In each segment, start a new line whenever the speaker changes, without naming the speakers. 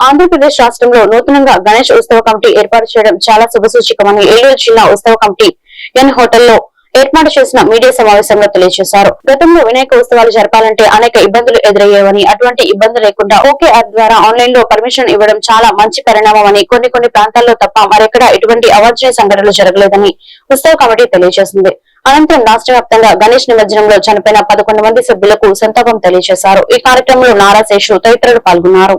ఆంధ్రప్రదేశ్ రాష్ట్రంలో నూతనంగా గణేష్ ఉత్సవ కమిటీ ఏర్పాటు చేయడం చాలా శుభసూచకమని ఏలూరు జిల్లా ఉత్సవ కమిటీ ఎన్ హోటల్లో ఏర్పాటు చేసిన మీడియా సమావేశంలో తెలియజేశారు. గతంలో వినాయక ఉత్సవాలు జరపాలంటే అనేక ఇబ్బందులు ఎదురయ్యేవని అటువంటి ఇబ్బంది లేకుండా ఓకే యాప్ ద్వారా ఆన్లైన్లో పర్మిషన్ ఇవ్వడం చాలా మంచి పరిణామమని కొన్ని కొన్ని ప్రాంతాల్లో తప్ప మరెక్కడ ఎటువంటి అవాంఛనీయ సంఘటనలు జరగలేదని ఉత్సవ కమిటీ తెలియజేసింది. అనంతరం రాష్ట్ర వ్యాప్తంగా గణేష్ నిమజ్జనంలో చనిపోయిన పదకొండు మంది సభ్యులకు సంతాపం తెలియజేశారు. ఈ కార్యక్రమంలో నారా శేషు తదితరులు పాల్గొన్నారు.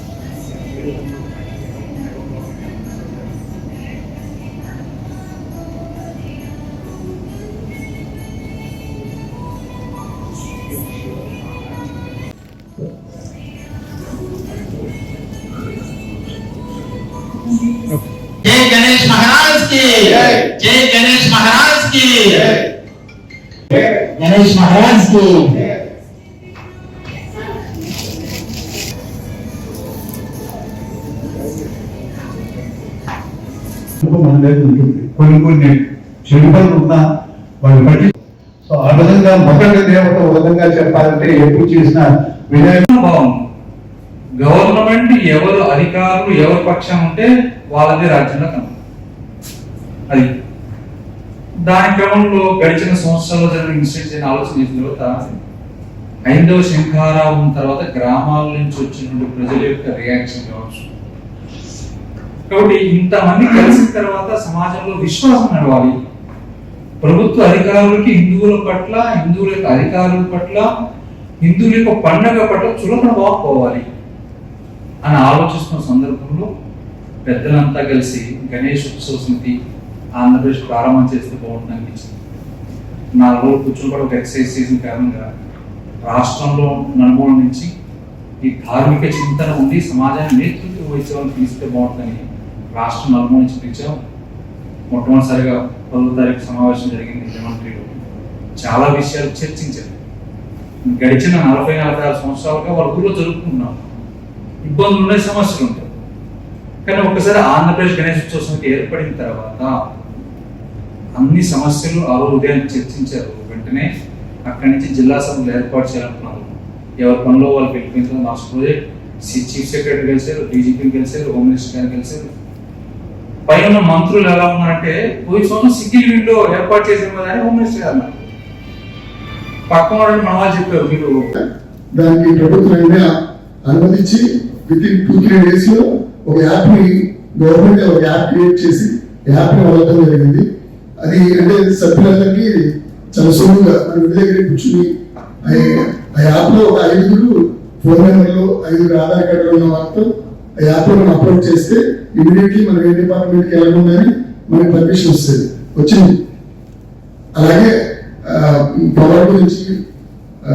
जय
गणेश महाराज की जय।
जय
गणेश महाराज की
जय। जय।
गणेश महाराज की
మన దగ్గర ఉంటుంది కొన్ని కొన్ని చెడు పనులు ఉన్నా వాళ్ళు బట్టి సో ఆ విధంగా మొదటి దేవత ఒక విధంగా చెప్పాలంటే ఎప్పుడు చేసిన వినాయక
బాగుంది గవర్నమెంట్ ఎవరు అధికారులు ఎవరి పక్షం ఉంటే వాళ్ళదే రాజ్యంలో కనుక. అది. దాని క్రమంలో గడిచిన సంవత్సరాల్లో జరిగిన ఇన్సిడెంట్స్ అయిన ఆలోచన చేసిన తర్వాత హైందవ శంఖారావం తర్వాత గ్రామాల నుంచి వచ్చిన ప్రజల యొక్క రియాక్షన్ కావచ్చు. కాబట్టి ఇంతమంది కలిసిన తర్వాత సమాజంలో విశ్వాసం నడవాలి. ప్రభుత్వ అధికారులకి హిందువుల పట్ల హిందువుల యొక్క అధికారుల పట్ల హిందువుల యొక్క పండగ పట్ల చులకన బాగుపోవాలి అని ఆలోచిస్తున్న సందర్భంలో పెద్దలంతా కలిసి గణేష్ ఉత్సవ సమితి ఆంధ్రప్రదేశ్ ప్రారంభం చేస్తే బాగుంటుంది అనిపించింది. నాలుగు రోజులు కూర్చొని కూడా ఒక ఎక్సర్సైజ్ చేసిన కారణంగా రాష్ట్రంలో నలుమూల నుంచి ఈ ధార్మిక చింతన ఉండి సమాజాన్ని నేతృత్వం వహించే వాళ్ళని పిలిస్తే బాగుంటుందని రాష్ట్రం నలుమూల నుంచి పిలిచాం. మొట్టమొదటిసారిగా పదో తారీఖు సమావేశం జరిగింది ముఖ్యమంత్రిలో చాలా విషయాలు చర్చించారు. గడిచిన నలభై నలభై ఆరు సంవత్సరాలుగా వాళ్ళ ఊళ్ళో జరుపుకుంటున్నాం. ఇబ్బందులు ఉన్నాయి సమస్యలు ఉంటాయి. కానీ ఒకసారి ఆంధ్రప్రదేశ్ గణేష్ ఉత్సవ సమితి ఏర్పడిన తర్వాత అన్ని సమస్యలు ఆ రోజు చర్చించారు. వెంటనే అక్కడి నుంచి జిల్లా సభలు ఏర్పాటు చేయాలనుకున్నారు. ఎవరి పనిలో వాళ్ళు పిలిపించారు లాస్ట్ రోజే చీఫ్ సెక్రటరీ కలిశారు డీజీపీని కలిశారు హోమ్ మినిస్టర్ గారు కలిశారు పైన ఉన్న మంత్రులు ఎలా ఉన్నారంటే పోయి సంవత్సరం సింగిల్ విండో ఏర్పాటు చేసిన కదా అని హోమ్ మినిస్టర్ గారు అన్నారు. పక్కన వాళ్ళని మన వాళ్ళు చెప్పారు మీరు.
దానికి ప్రభుత్వం అనుమతించి విత్ ఇన్ టూ త్రీ డేస్లో ఒక యాప్ని గవర్నమెంట్ ఒక యాప్ క్రియేట్ చేసి యాప్ని వాడటం జరిగింది. అది అంటే సభ్యులందరికీ చాలా సులువుగా మన ఇంటి దగ్గర కూర్చుని ఆ- యాప్లో ఒక ఐదుగురు ఫోన్ నెంబర్లు ఐదుగురు ఆధార్ కార్డులు ఉన్న వాళ్ళతో ఆ యాప్లో మనం అప్లోడ్ చేస్తే ఇమీడియట్లీ మనం ఏ డిపార్ట్మెంట్కి వెళ్ళకుండానే మనకి పర్మిషన్ వస్తుంది. వచ్చింది. అలాగే పవర్ గురించి ఆ,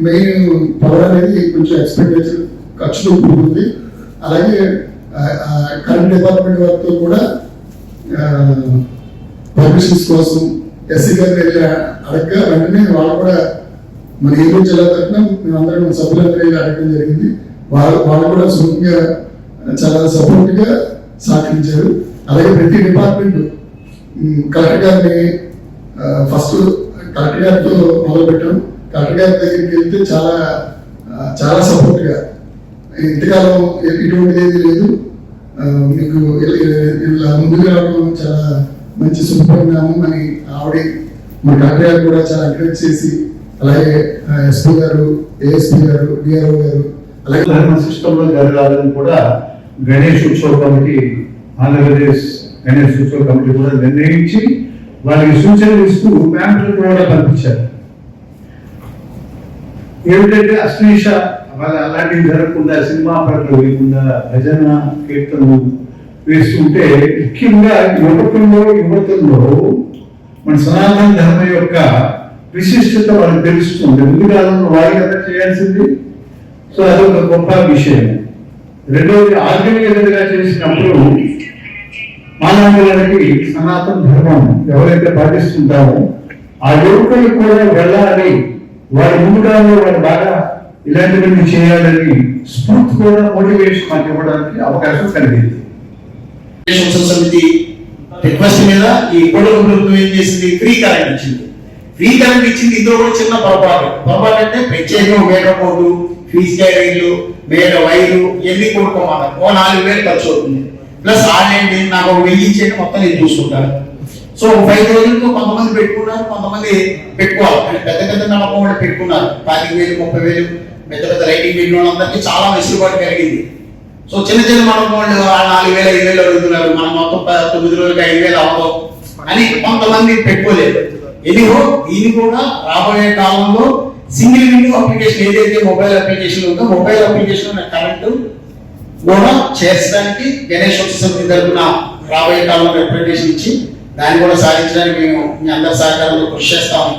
మెయిన్ పవర్ అనేది కొంచెం ఎక్స్పెండిచర్ ఖర్చులు ఉంటుంది అలాగే కరెంట్ డిపార్ట్మెంట్ వారితో కూడా పర్మిషన్స్ కోసం ఎస్సీ గారిని వెళ్ళి అడగగా వెంటనే వాళ్ళు కూడా మన ఏలూరు జిల్లా తరఫున మేమందరం మన సభ్యులందరూ వెళ్ళి అడగడం జరిగింది. వాళ్ళు వాళ్ళు కూడా సుఖంగా చాలా సపోర్ట్గా సహకరించారు. అలాగే ప్రతి డిపార్ట్మెంట్ కలెక్టర్ గారిని ఫస్ట్ కలెక్టర్ గారితో మొదలుపెట్టాం. కలెక్టర్ గారి దగ్గరికి వెళ్తే చాలా చాలా సపోర్ట్గా ఇంతకాలం ఎ- ఇటువంటిది ఏది లేదు మీకు ఇలా ముందుకు రావడం చాలా మంచి శుభపరిణామం అని ఆవిడ మన కలెక్టర్ కూడా చాలా ఎంకరేజ్ చేసి అలాగే ఎస్పీ గారు ఏఎస్పీ గారు డిఆర్ఓ గారు అలాగే
ధర్మ సిస్టంలో జరగాలని కూడా గణేష్ ఉత్సవ కమిటీ ఆంధ్రప్రదేశ్ గణేష్ ఉత్సవ కమిటీ కూడా నిర్ణయించి వాళ్ళకి సూచనలు ఇస్తూ ప్యాంపులు కూడా పంపించారు. ఏమిటంటే అశ్లీష మళ్ళీ అలాంటివి జరగకుండా సినిమా పట్ల లేకుండా భజన కీర్తనలు వేస్తుంటే ముఖ్యంగా యువకుల్లో యువతుల్లో మన సనాతన ధర్మం యొక్క విశిష్టత వాళ్ళకి తెలుస్తుంది ముందు కాలంలో వారి కదా చేయాల్సింది? సో అదొక గొప్ప విషయం. రెండవది ఆర్గనైజర్గా చేసినప్పుడు మానవులకి సనాతన ధర్మం ఎవరైతే పాటిస్తుంటామో ఆ యువకులు కూడా వెళ్ళాలి. వారి ముందుగా వారు బాగా ఇలాంటివన్నీ చేయాలని స్ఫూర్తి కూడా మోటివేషన్ మాకు ఇవ్వడానికి అవకాశం కలిగింది.
సంక్షేమ సమితి రిక్వెస్ట్ మీద ఈ కొడుకు ప్రభుత్వం ఏం చేసింది? ఫ్రీ కరెంట్ ఇచ్చింది. ఫ్రీ కరెంట్ ఇచ్చింది ఇందులో కూడా చిన్న పొరపాటు. పొరపాటు అంటే ప్రత్యేకంగా మేక కోటు ఫీజ్ క్యారీలు మేక వైర్లు ఇవన్నీ కొనుక్కోమన్నారు ఓ నాలుగు వేలు ఖర్చు అవుతుంది. ప్లస్ ఆన్లైన్ నాకు ఒక వెయ్యి ఇచ్చేది మొత్తం నేను చూసుకుంటాను. సో ఫైవ్ థౌసండ్ కొంతమంది పెట్టుకున్నారు కొంతమంది పెట్టుకోవాలి. అంటే పెద్ద పెద్ద నమ్మకం వాళ్ళు పెట్టుకున్నారు. పాతిక వేలు ముప్పై వేలు పెద్ద పెద్ద రైటింగ్ పెట్టిన వాళ్ళందరికీ చాలా వెసులుబాటు కలిగింది. సో చిన్న చిన్న మనం వాళ్ళు ఆ నాలుగు వేల ఐదు వేలు అడుగుతున్నారు. మనం మొత్తం తొమ్మిది రోజులకి ఐదు వేలు అవ్వదు. అని కొంతమంది పెట్టుకోలేదు. ఎదిగో దీన్ని కూడా రాబోయే కాలంలో సింగిల్ విండో అప్లికేషన్ ఏదైతే మొబైల్ అప్లికేషన్ ఉందో మొబైల్ అప్లికేషన్ కరెంట్ కూడా చేర్చడానికి గణేష్ ఉత్సవం తరపున రాబోయే కాలంలో రిప్రజెంటేషన్ ఇచ్చి దాన్ని కూడా సాధించడానికి మేము మీ అందరి సహకారంలో కృషి చేస్తాము.